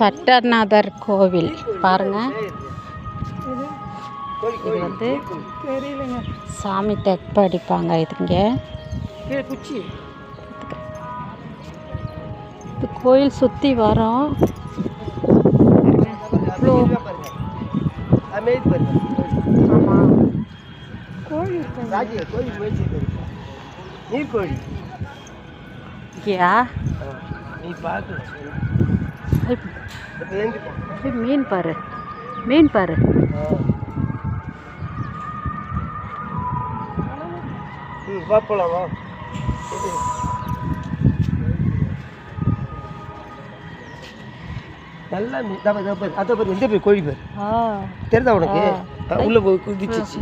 சட்டநாதர் கோவில். பாருங்க. இது வந்து சாமி தெப்ப அடிப்பாங்க இதுங்க. இது கோயில் சுற்றி வரோம். நீர் கோழி நீ பார்க்கல மீன் பாரு. மீன் பாரு. வா போலாம் வா. நல்லா மீன். அதை பாரு எந்த பேர் கோழி பேர். ஆ. தெரியுதா உனக்கு? உள்ள போய் குதிச்சிச்சு.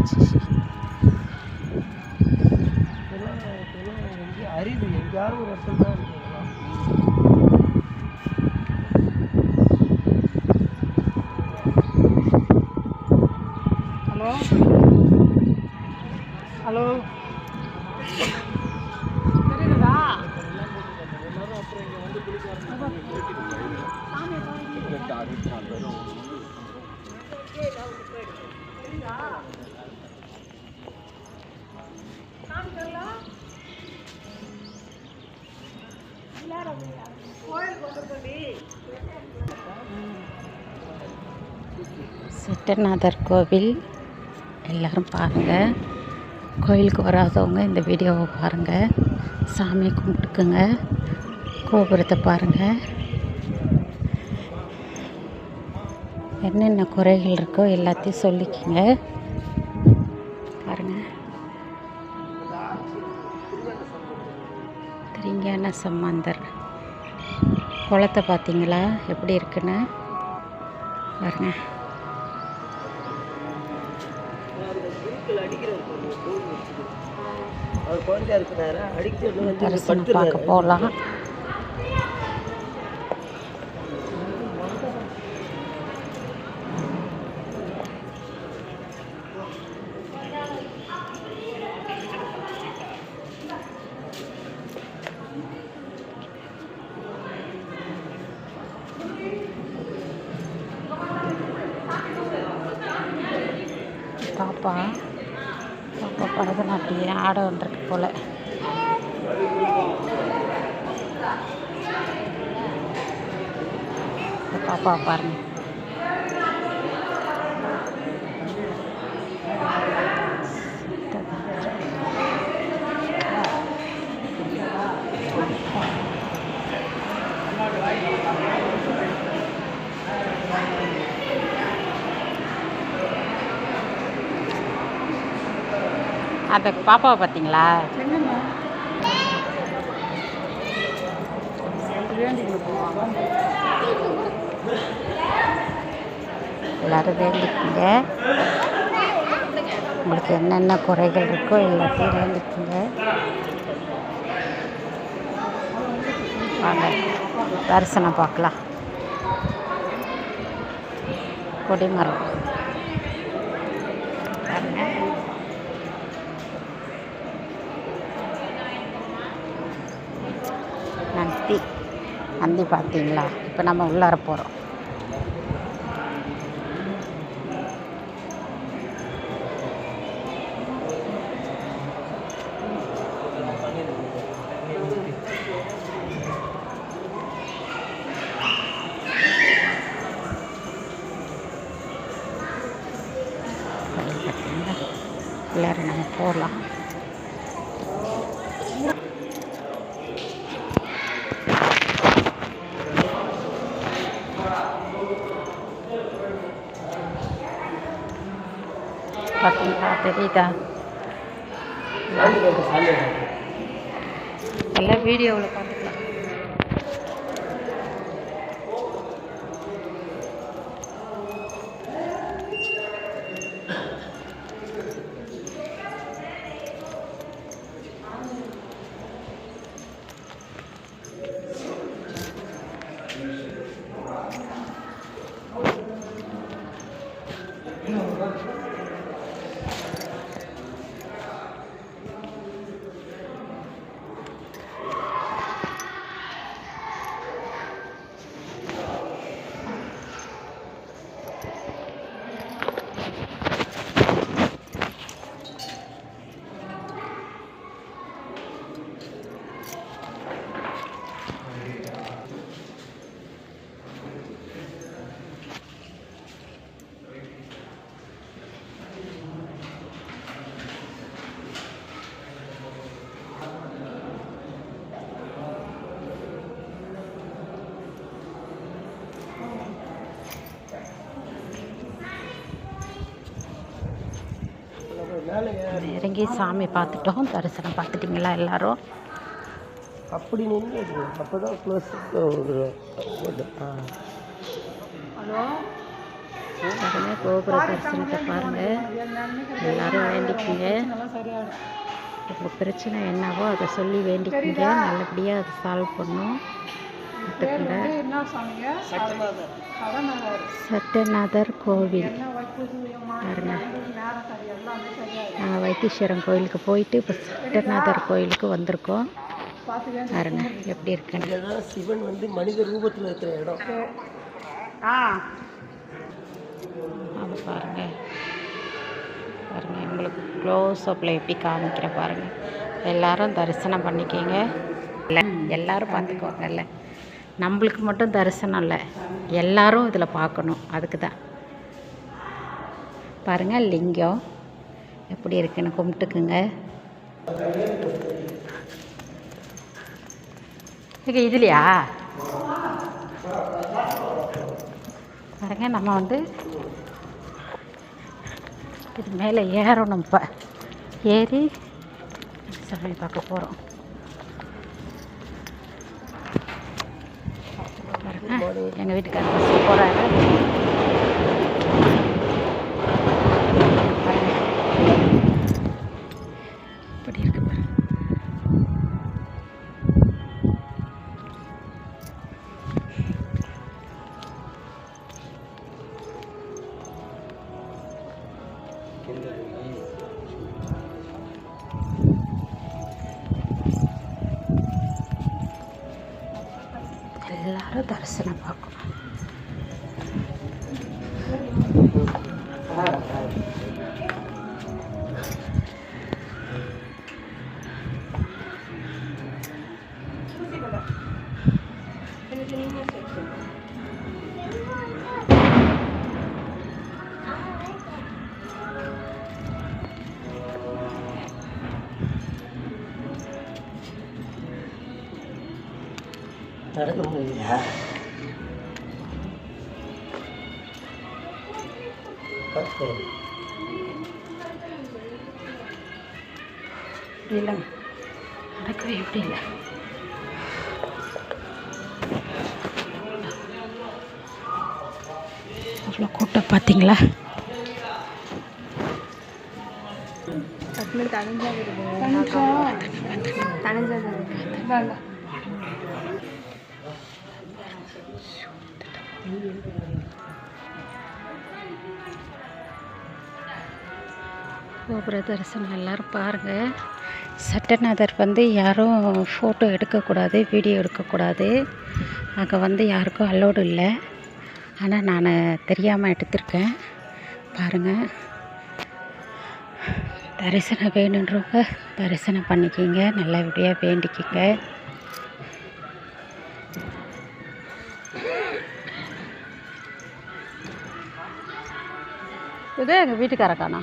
ஹலோ. ஹலோ தெரியுதா? சட்டநாதர் கோவில். எல்லோரும் பாருங்கள் கோயிலுக்கு வராதவங்க இந்த வீடியோவை பாருங்கள் சாமியை கும்பிட்டுக்குங்க. கோபுரத்தை பாருங்கள் என்னென்ன குறைகள் இருக்கோ எல்லாத்தையும் சொல்லிக்கோங்க. பாருங்கள் திருங்கான சம்பந்தர். குளத்தை பார்த்தீங்களா? எப்படி இருக்குன்னு? பாருங்கள் தரிசனம் பார்க்க போகலாம் பாப்பா. பாப்பா பரதநாட்டியம் ஆட வந்திருக்கு போல். பாப்பா பாருங்க. அந்த பாப்பாவை பார்த்தீங்களா? எல்லாரும் வேண்டிக்குங்க. உங்களுக்கு என்னென்ன குறைகள் இருக்கோ எல்லாத்தையும் வேண்டிக்குங்க. வாங்க தரிசனம் பார்க்கலாம். கொடிமரம் நந்தி பார்த்தீங்களா இப்போ நம்ம உள்ளார போகிறோம் பார்த்தீங்களா எல்லோரும் நம்ம போகலாம் பார்த்தீங்களா தெரியுதா? எல்லாம் வீடியோவில் பார்த்துக்கலாம் இறங்கி சாமி பார்த்துட்டோம். தரிசனம் பார்த்துட்டிங்களா எல்லாரும்? அப்படி நின்று அப்போ தான் க்ளோஸ் ஹலோ? பாருங்க கோபுர தரிசனத்தை பாருங்க. எல்லாரும் வேண்டிக்கிங்க. உங்கள் பிரச்சனை என்னவோ அதை சொல்லி வேண்டிக்கிங்க. நல்லபடியாக அதை சால்வ் பண்ணும் கடநகர் சத்யநாதர் கோவில். பாருங்க. நாங்கள் வைத்தீஸ்வரன் கோயிலுக்கு போயிட்டு இப்போ சத்யநாதர் கோயிலுக்கு வந்திருக்கோம். பாருங்க எப்படி இருக்குன்னு. சிவன் வந்து மனித ரூபத்தில் இருக்கிற இடம். ஆ. அது பாருங்க. பாருங்க உங்களுக்கு க்ளோஸ் அப்பில் எப்படி காமிக்கிற பாருங்க. எல்லாரும் தரிசனம் பண்ணிக்கிங்க. இல்லை எல்லாரும் பார்த்துக்கோங்கல்ல நம்மளுக்கு மட்டும் தரிசனம் இல்லை. எல்லாரும் இதில் பார்க்கணும். அதுக்கு தான் பாருங்கள் லிங்கம். எப்படி இருக்குன்னு கும்பிட்டுக்குங்க. இங்கே இதுலையா? பாருங்க நம்ம வந்து இது மேலே ஏறணும் இப்போ. ஏறி சாமி பார்க்க போகிறோம் பாருங்க எங்கள் வீட்டுக்காரர் போகிறாரு. Nara umuwi ha. ஓகே இல்லை நடக்கவே எப்படி இல்லை? அவ்வளோ கூட்டம் பார்த்தீங்களா? கோபுர தரிசனம் எல்லோரும் பாருங்கள் சட்டநாதர் வந்து யாரும் ஃபோட்டோ எடுக்கக்கூடாது வீடியோ எடுக்கக்கூடாது. அங்கே வந்து யாருக்கும் அலோடு இல்லை. ஆனால் நான் தெரியாமல் எடுத்திருக்கேன். பாருங்கள் தரிசனம் வேணுன்றவங்க தரிசனம் பண்ணிக்கிங்க. நல்லபடியாக வேண்டிக்கிங்க. இதே எங்கள் வீட்டுக்காரக்கானா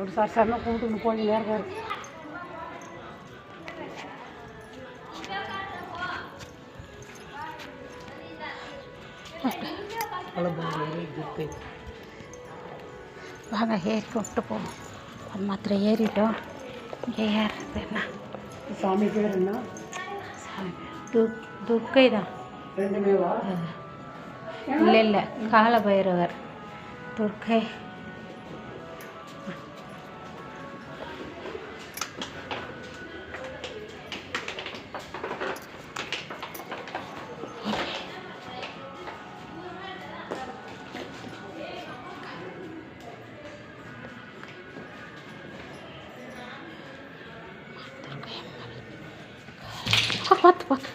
ஒரு சார் சார் கூப்பிட்டு போய் நேரம் இருக்கு வாங்க ஏறி கொண்டு போவோம். அது மாத்திரம் ஏறிட்டோம். இங்கே ஏறுறது என்ன? சாமி பேர் என்ன துர்க்கை தான் இல்லை இல்லை கால பைரவர் துர்க்கை. பார்த்து பார்த்து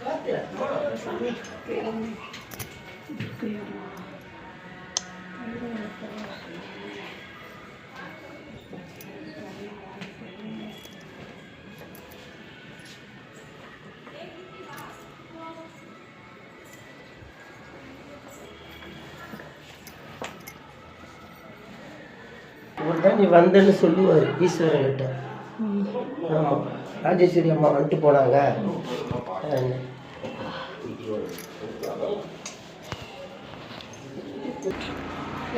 ஒரு தான் நீ வந்தேன்னு சொல்லுவார் ஈஸ்வரன்கிட்ட ஆமாம் ராஜேஸ்வரி அம்மா வந்துட்டு போனாங்க.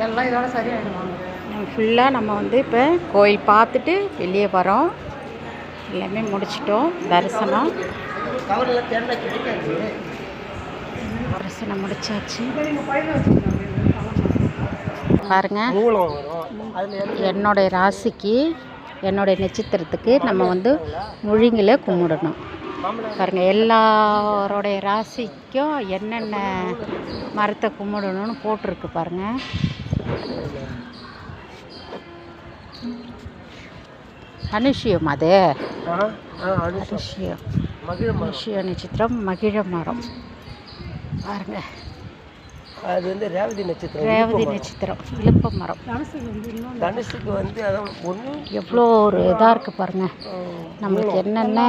எல்லாம் இதோட சரியாயிடுவாங்க ஃபுல்லாக நம்ம வந்து இப்போ கோயில் பார்த்துட்டு வெளியே வரோம். எல்லாமே முடிச்சிட்டோம். தரிசனம். தரிசனம் முடிச்சாச்சு. பாருங்க. என்னுடைய ராசிக்கு என்னுடைய நட்சத்திரத்துக்கு நம்ம வந்து முழுங்கில கும்பிடணும். பாருங்க எல்லாரோடைய ராசிக்கும் என்னென்ன மரத்தை கும்பிடணும்னு போட்டிருக்கு பாருங்க. அனுஷியம் அது. அனுஷியம். அனுஷிய நட்சத்திரம் மகிழ மரம். பாருங்க. அது வந்து ரேவதி நட்சத்திரம் ரேவதி நட்சத்திரம் இழுப்ப மரம். தனுசுக்கு வந்து அதான் ஒன்று எவ்வளோ ஒரு இதாக இருக்குது பாருங்க. நம்மளுக்கு என்னென்ன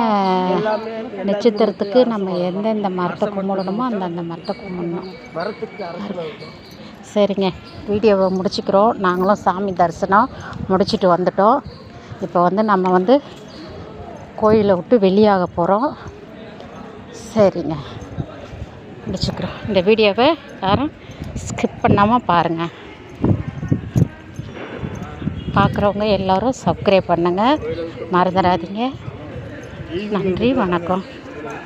நட்சத்திரத்துக்கு நம்ம எந்தெந்த மரத்தை கும்பிடணுமோ அந்தந்த மரத்தை கும்பிடணும். மரத்துக்கு சரிங்க. வீடியோவை முடிச்சுக்கிறோம். நாங்களும் சாமி தரிசனம் முடிச்சிட்டு வந்துட்டோம். இப்போ வந்து நம்ம வந்து கோயிலை விட்டு வெளியாக போகிறோம் சரிங்க. முடிச்சுக்கிறோம். இந்த வீடியோவை யாரும் ஸ்கிப் பண்ணாமல் பாருங்கள் பார்க்குறவங்க எல்லோரும் சப்ஸ்கிரைப் பண்ணுங்கள் மறந்துடாதீங்க. நன்றி வணக்கம்.